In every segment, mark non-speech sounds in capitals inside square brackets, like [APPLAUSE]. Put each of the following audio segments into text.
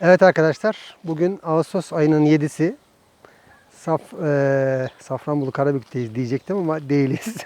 Evet arkadaşlar, bugün Ağustos ayının 7'si. Saf, eee Safranbolu Karabük'teyiz diyecektim ama değiliz.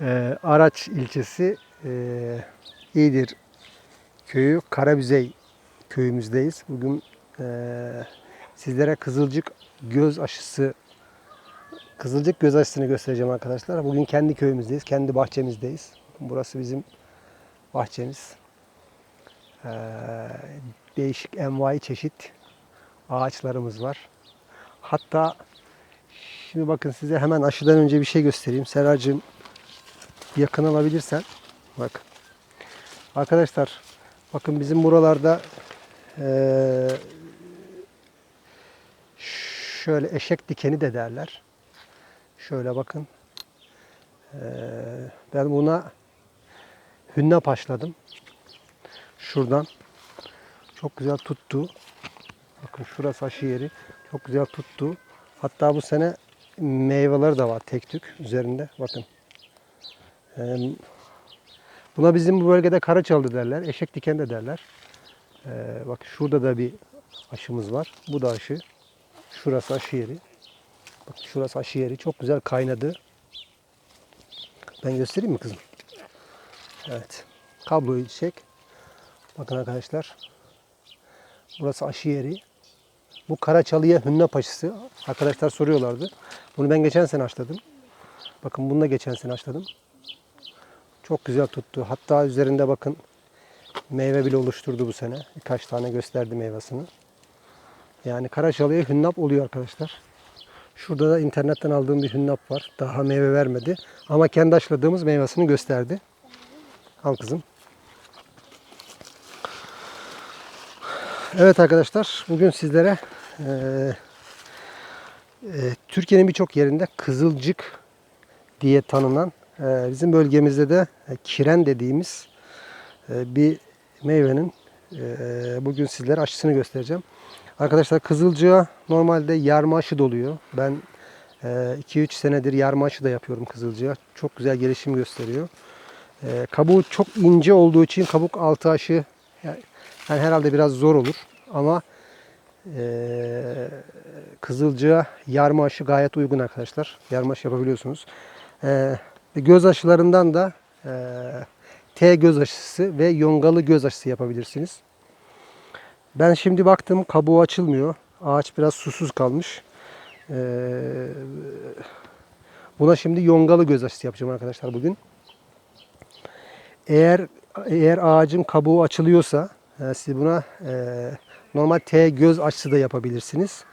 Eee, [LAUGHS] Araç ilçesi eee İyidir köyü Karabüzey köyümüzdeyiz. Bugün eee, sizlere kızılcık göz aşısı kızılcık göz aşısını göstereceğim arkadaşlar. Bugün kendi köyümüzdeyiz, kendi bahçemizdeyiz. Burası bizim bahçemiz. Eee, değişik envai çeşit ağaçlarımız var. Hatta şimdi bakın size hemen aşıdan önce bir şey göstereyim. Seracığım yakın alabilirsen bak. Arkadaşlar bakın bizim buralarda şöyle eşek dikeni de derler. Şöyle bakın. Ben buna hünne paşladım. Şuradan. Çok güzel tuttu. Bakın şurası aşı yeri. Çok güzel tuttu. Hatta bu sene meyveleri de var tek tük üzerinde. Bakın. Buna bizim bu bölgede karaçaldı derler. Eşek diken de derler. Ee, bak şurada da bir aşımız var. Bu da aşı. Şurası aşı yeri. Bak şurası aşı yeri. Çok güzel kaynadı. Ben göstereyim mi kızım? Evet. Kabloyu çek. Bakın arkadaşlar. Burası aşı yeri. Bu Karaçalı'ya hünne paşısı. Arkadaşlar soruyorlardı. Bunu ben geçen sene açladım. Bakın bunu da geçen sene açladım. Çok güzel tuttu. Hatta üzerinde bakın meyve bile oluşturdu bu sene. Birkaç tane gösterdi meyvesini. Yani Karaçalı'ya hünnap oluyor arkadaşlar. Şurada da internetten aldığım bir hünnap var. Daha meyve vermedi. Ama kendi aşıladığımız meyvesini gösterdi. Al kızım. Evet arkadaşlar bugün sizlere eee, eee, Türkiye'nin birçok yerinde kızılcık diye tanınan eee, bizim bölgemizde de e, kiren dediğimiz eee, bir meyvenin eee, bugün sizlere aşısını göstereceğim. Arkadaşlar kızılcığa normalde yarma aşı doluyor. Ben 2-3 senedir yarma aşı da yapıyorum kızılcığa. Çok güzel gelişim gösteriyor. Eee, kabuğu çok ince olduğu için kabuk altı aşı yani yani herhalde biraz zor olur ama eee kızılcığa yarma aşı gayet uygun arkadaşlar. Yarma aşı yapabiliyorsunuz. Eee, göz aşılarından da eee, T göz aşısı ve yongalı göz aşısı yapabilirsiniz. Ben şimdi baktım kabuğu açılmıyor. Ağaç biraz susuz kalmış. Eee, buna şimdi yongalı göz aşısı yapacağım arkadaşlar bugün. Eğer eğer ağacın kabuğu açılıyorsa e, siz buna e, normal T göz aşısı da yapabilirsiniz.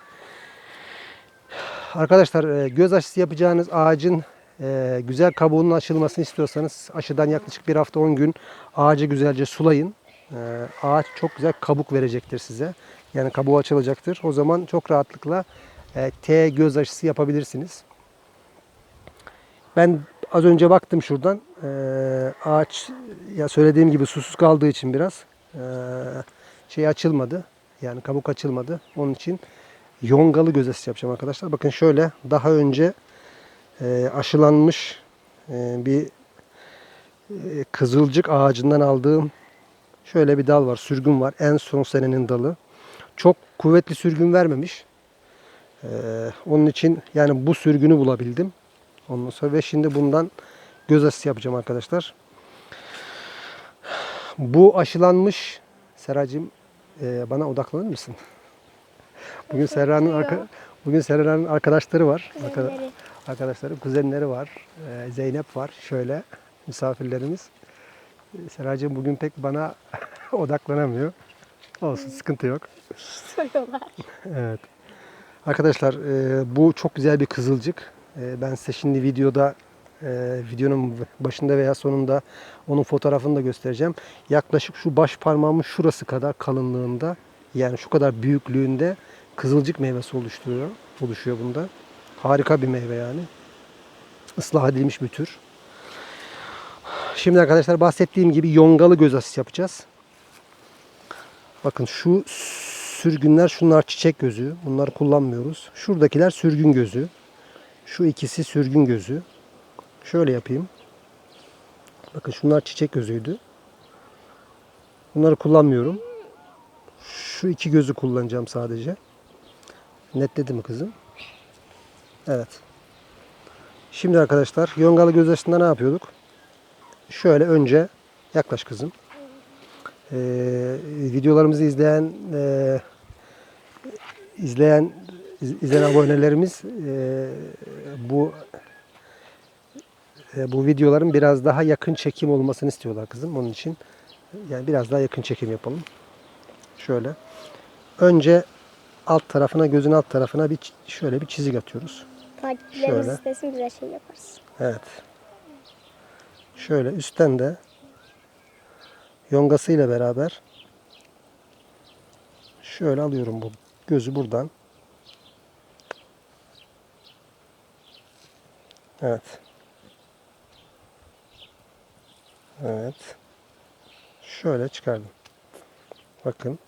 Arkadaşlar e, göz aşısı yapacağınız ağacın e, güzel kabuğunun açılmasını istiyorsanız aşıdan yaklaşık bir hafta 10 gün ağacı güzelce sulayın. E, ağaç çok güzel kabuk verecektir size. Yani kabuğu açılacaktır. O zaman çok rahatlıkla e, T göz aşısı yapabilirsiniz. Ben az önce baktım şuradan. Ee, ağaç ya söylediğim gibi susuz kaldığı için biraz şey açılmadı. Yani kabuk açılmadı. Onun için yongalı göz aşısı yapacağım arkadaşlar. Bakın şöyle daha önce e, aşılanmış e, bir e, kızılcık ağacından aldığım şöyle bir dal var. Sürgün var. En son senenin dalı. Çok kuvvetli sürgün vermemiş. Ee, onun için yani bu sürgünü bulabildim. Ondan sonra ve şimdi bundan göz aşısı yapacağım arkadaşlar. Bu aşılanmış Seracığım e, bana odaklanır mısın? [LAUGHS] Bugün Serra'nın arka, bugün Serra'nın arkadaşları var. Kuzenleri. arkadaşları, kuzenleri var. E, Zeynep var. Şöyle misafirlerimiz. E, Seracığım bugün pek bana [LAUGHS] odaklanamıyor. Olsun sıkıntı yok. Soruyorlar. Evet. Arkadaşlar e, bu çok güzel bir kızılcık. E, ben size şimdi videoda e, videonun başında veya sonunda onun fotoğrafını da göstereceğim. Yaklaşık şu baş parmağımın şurası kadar kalınlığında yani şu kadar büyüklüğünde kızılcık meyvesi oluşturuyor. Oluşuyor bunda. Harika bir meyve yani. Islah edilmiş bir tür. Şimdi arkadaşlar bahsettiğim gibi yongalı göz aşısı yapacağız. Bakın şu sürgünler şunlar çiçek gözü. Bunları kullanmıyoruz. Şuradakiler sürgün gözü. Şu ikisi sürgün gözü. Şöyle yapayım. Bakın şunlar çiçek gözüydü. Bunları kullanmıyorum. Şu iki gözü kullanacağım sadece. Netledi mi kızım? Evet. Şimdi arkadaşlar yongalı göz aşısında ne yapıyorduk? Şöyle önce yaklaş kızım. Ee, videolarımızı izleyen e, izleyen iz- izleyen abonelerimiz e, bu videoların biraz daha yakın çekim olmasını istiyorlar kızım. Onun için yani biraz daha yakın çekim yapalım. Şöyle. Önce alt tarafına, gözün alt tarafına bir şöyle bir çizik atıyoruz. Takipçilerimiz istesin güzel şey yaparız. Evet. Şöyle üstten de yongasıyla beraber şöyle alıyorum bu gözü buradan. Evet. Evet. Şöyle çıkardım. Bakın.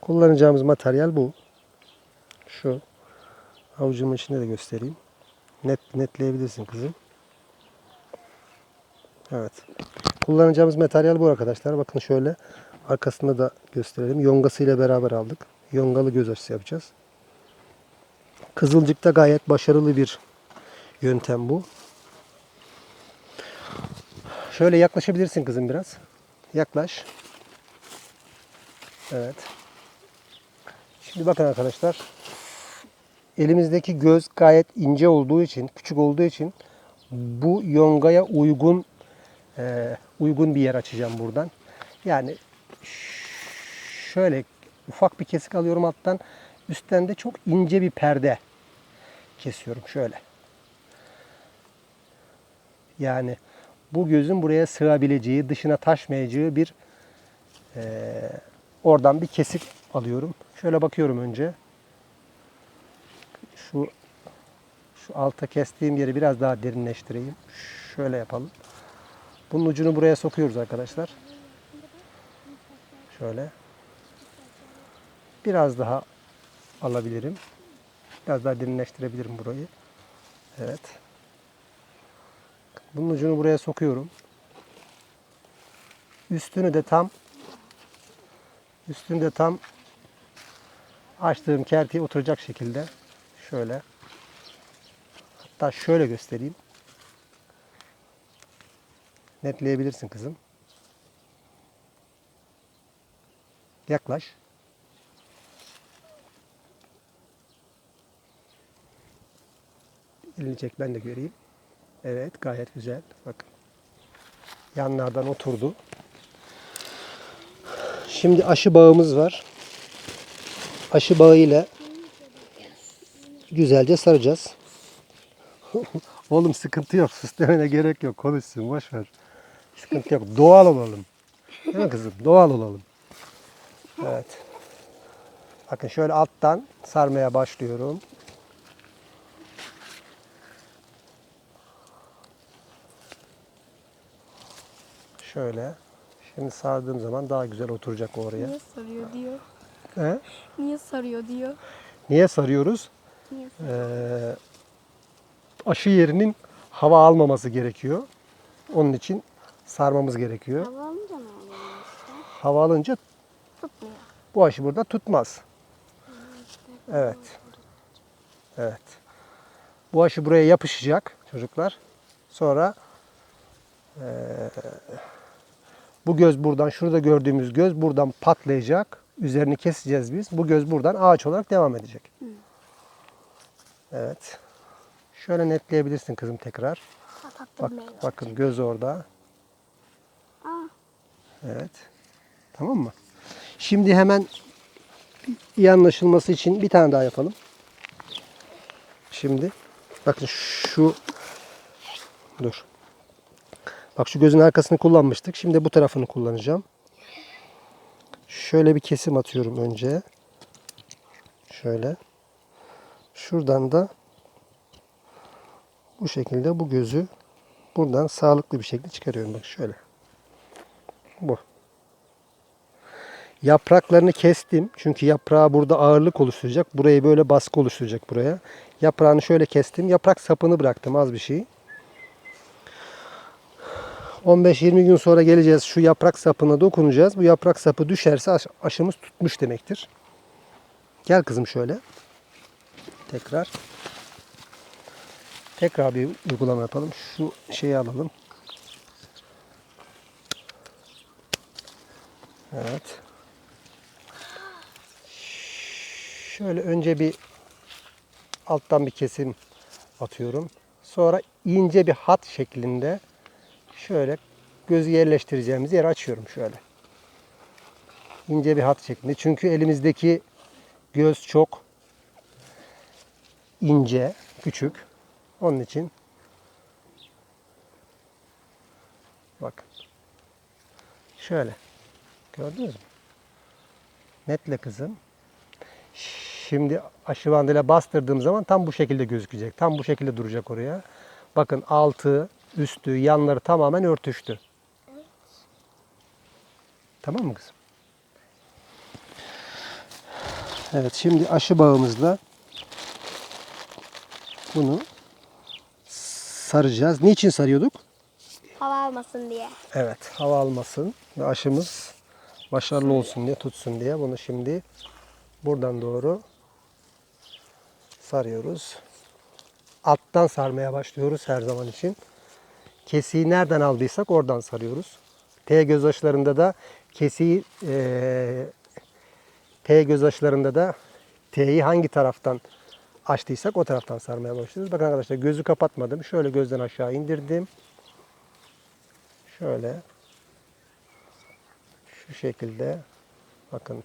Kullanacağımız materyal bu. Şu. Avucumun içinde de göstereyim. Net netleyebilirsin kızım. Evet. Kullanacağımız materyal bu arkadaşlar. Bakın şöyle arkasında da gösterelim. Yongası ile beraber aldık. Yongalı göz aşısı yapacağız. Kızılcıkta gayet başarılı bir yöntem bu. Şöyle yaklaşabilirsin kızım biraz. Yaklaş. Evet. Şimdi bakın arkadaşlar. Elimizdeki göz gayet ince olduğu için, küçük olduğu için bu yongaya uygun e, uygun bir yer açacağım buradan. Yani şöyle ufak bir kesik alıyorum alttan. Üstten de çok ince bir perde kesiyorum şöyle. Yani bu gözün buraya sığabileceği, dışına taşmayacağı bir e, oradan bir kesik alıyorum. Şöyle bakıyorum önce. Şu şu alta kestiğim yeri biraz daha derinleştireyim. Şöyle yapalım. Bunun ucunu buraya sokuyoruz arkadaşlar. Şöyle. Biraz daha alabilirim. Biraz daha derinleştirebilirim burayı. Evet. Bunun ucunu buraya sokuyorum. Üstünü de tam üstünü de tam açtığım kertiğe oturacak şekilde şöyle hatta şöyle göstereyim. Netleyebilirsin kızım. Yaklaş. Elini çek ben de göreyim. Evet gayet güzel. Bakın. Yanlardan oturdu. Şimdi aşı bağımız var. Aşı bağı ile güzelce saracağız. [LAUGHS] Oğlum sıkıntı yok. Süslemene gerek yok. Konuşsun. Boş ver. Sıkıntı yok. Doğal olalım. Değil mi kızım? Doğal olalım. Evet. Bakın şöyle alttan sarmaya başlıyorum. Şöyle. Şimdi sardığım zaman daha güzel oturacak oraya. Niye sarıyor diyor. He? Niye sarıyor diyor. Niye sarıyoruz? Niye Ee, aşı yerinin hava almaması gerekiyor. Onun için sarmamız gerekiyor. Hava alınca ne oluyor işte? Hava alınca Tutmuyor. bu aşı burada tutmaz. Evet. Evet. Bu aşı buraya yapışacak çocuklar. Sonra eee, bu göz buradan, şurada gördüğümüz göz buradan patlayacak. Üzerini keseceğiz biz. Bu göz buradan ağaç olarak devam edecek. Evet. Şöyle netleyebilirsin kızım tekrar. Bak, bakın göz orada. Evet. Tamam mı? Şimdi hemen iyi anlaşılması için bir tane daha yapalım. Şimdi bakın şu dur. Bak şu gözün arkasını kullanmıştık. Şimdi bu tarafını kullanacağım. Şöyle bir kesim atıyorum önce. Şöyle. Şuradan da bu şekilde bu gözü buradan sağlıklı bir şekilde çıkarıyorum. Bak şöyle. Bu. Yapraklarını kestim. Çünkü yaprağı burada ağırlık oluşturacak. Burayı böyle baskı oluşturacak buraya. Yaprağını şöyle kestim. Yaprak sapını bıraktım az bir şey. 15-20 gün sonra geleceğiz. Şu yaprak sapına dokunacağız. Bu yaprak sapı düşerse aş- aşımız tutmuş demektir. Gel kızım şöyle. Tekrar. Tekrar bir uygulama yapalım. Şu şeyi alalım. Evet. Şöyle önce bir alttan bir kesim atıyorum. Sonra ince bir hat şeklinde şöyle gözü yerleştireceğimiz yeri açıyorum şöyle. İnce bir hat şeklinde. Çünkü elimizdeki göz çok ince, küçük. Onun için bakın. Şöyle. Gördünüz mü? Netle kızım. Şimdi aşı bandıyla bastırdığım zaman tam bu şekilde gözükecek. Tam bu şekilde duracak oraya. Bakın altı, üstü, yanları tamamen örtüştü. Tamam mı kızım? Evet şimdi aşı bağımızla bunu saracağız. Niçin sarıyorduk? Hava almasın diye. Evet, hava almasın ve aşımız başarılı olsun diye, tutsun diye bunu şimdi buradan doğru sarıyoruz. Alttan sarmaya başlıyoruz her zaman için. Kesiği nereden aldıysak oradan sarıyoruz. T göz aşılarında da kesiği eee T göz aşılarında da T'yi hangi taraftan açtıysak o taraftan sarmaya başlıyoruz. Bakın arkadaşlar gözü kapatmadım. Şöyle gözden aşağı indirdim. Şöyle şu şekilde bakın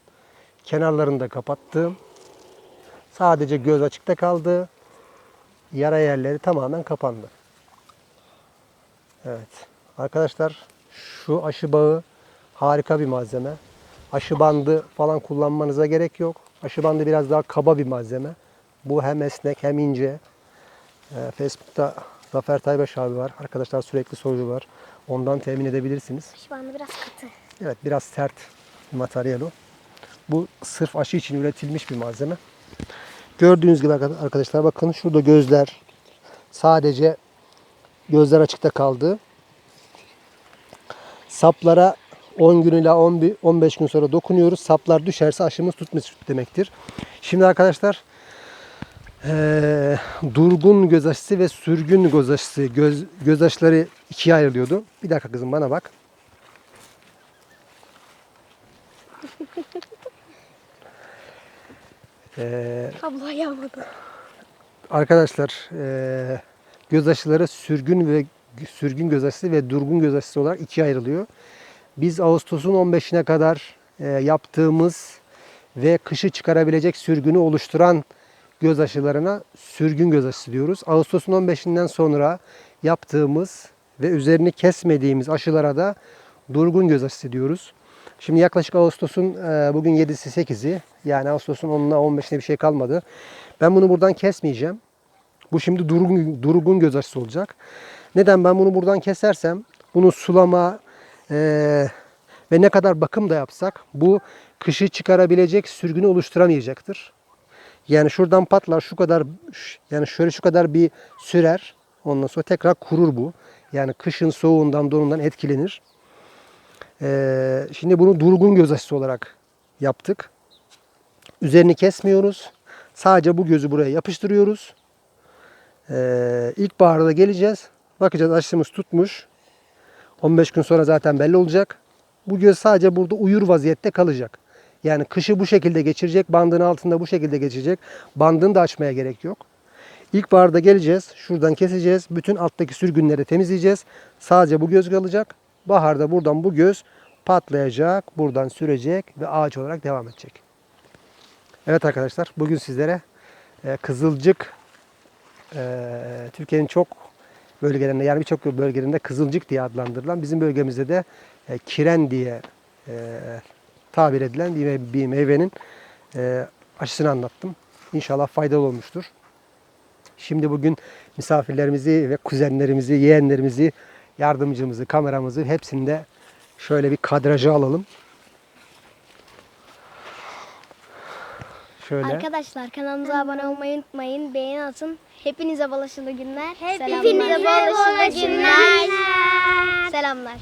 kenarlarını da kapattım. Sadece göz açıkta kaldı. Yara yerleri tamamen kapandı. Evet. Arkadaşlar şu aşı bağı harika bir malzeme. Aşı bandı falan kullanmanıza gerek yok. Aşı bandı biraz daha kaba bir malzeme. Bu hem esnek hem ince. Ee, Facebook'ta Zafer Taybaş abi var. Arkadaşlar sürekli soruyorlar. Ondan temin edebilirsiniz. Şu anda biraz katı. Evet biraz sert bir materyal o. Bu sırf aşı için üretilmiş bir malzeme. Gördüğünüz gibi arka- arkadaşlar bakın şurada gözler sadece gözler açıkta kaldı. Saplara 10 gün 11 15 gün sonra dokunuyoruz. Saplar düşerse aşımız tutmuş demektir. Şimdi arkadaşlar eee, durgun göz aşısı ve sürgün göz aşısı göz, göz aşıları ikiye ayrılıyordu. Bir dakika kızım bana bak. Eee Kablo yağmadı. Arkadaşlar eee göz aşıları sürgün ve sürgün göz aşısı ve durgun göz aşısı olarak ikiye ayrılıyor. Biz Ağustos'un 15'ine kadar eee, yaptığımız ve kışı çıkarabilecek sürgünü oluşturan göz aşılarına sürgün göz aşısı diyoruz. Ağustos'un 15'inden sonra yaptığımız ve üzerini kesmediğimiz aşılara da durgun göz aşısı diyoruz. Şimdi yaklaşık Ağustos'un eee, bugün 7'si 8'i yani Ağustos'un 10'una 15'ine bir şey kalmadı. Ben bunu buradan kesmeyeceğim. Bu şimdi durgun, durgun göz aşısı olacak. Neden ben bunu buradan kesersem bunu sulama eee, ve ne kadar bakım da yapsak bu kışı çıkarabilecek sürgünü oluşturamayacaktır. Yani şuradan patlar şu kadar yani şöyle şu kadar bir sürer. Ondan sonra tekrar kurur bu. Yani kışın soğuğundan donundan etkilenir. Eee, şimdi bunu durgun göz aşısı olarak yaptık. Üzerini kesmiyoruz. Sadece bu gözü buraya yapıştırıyoruz. Ee, ilkbaharda geleceğiz. Bakacağız aşımız tutmuş. 15 gün sonra zaten belli olacak. Bu göz sadece burada uyur vaziyette kalacak. Yani kışı bu şekilde geçirecek. Bandın altında bu şekilde geçecek. Bandını da açmaya gerek yok. İlkbaharda geleceğiz. Şuradan keseceğiz. Bütün alttaki sürgünleri temizleyeceğiz. Sadece bu göz kalacak. Baharda buradan bu göz patlayacak. Buradan sürecek ve ağaç olarak devam edecek. Evet arkadaşlar bugün sizlere e, Kızılcık Türkiye'nin çok bölgelerinde yani birçok bölgelerinde Kızılcık diye adlandırılan bizim bölgemizde de e, Kiren diye e, tabir edilen bir, me- bir meyvenin e, aşısını anlattım. İnşallah faydalı olmuştur. Şimdi bugün misafirlerimizi ve kuzenlerimizi, yeğenlerimizi, yardımcımızı, kameramızı hepsini de şöyle bir kadraja alalım. Şöyle. Arkadaşlar kanalımıza abone olmayı unutmayın. Beğeni atın. Hepinize bol günler. Hepinize bol günler. Selamlar.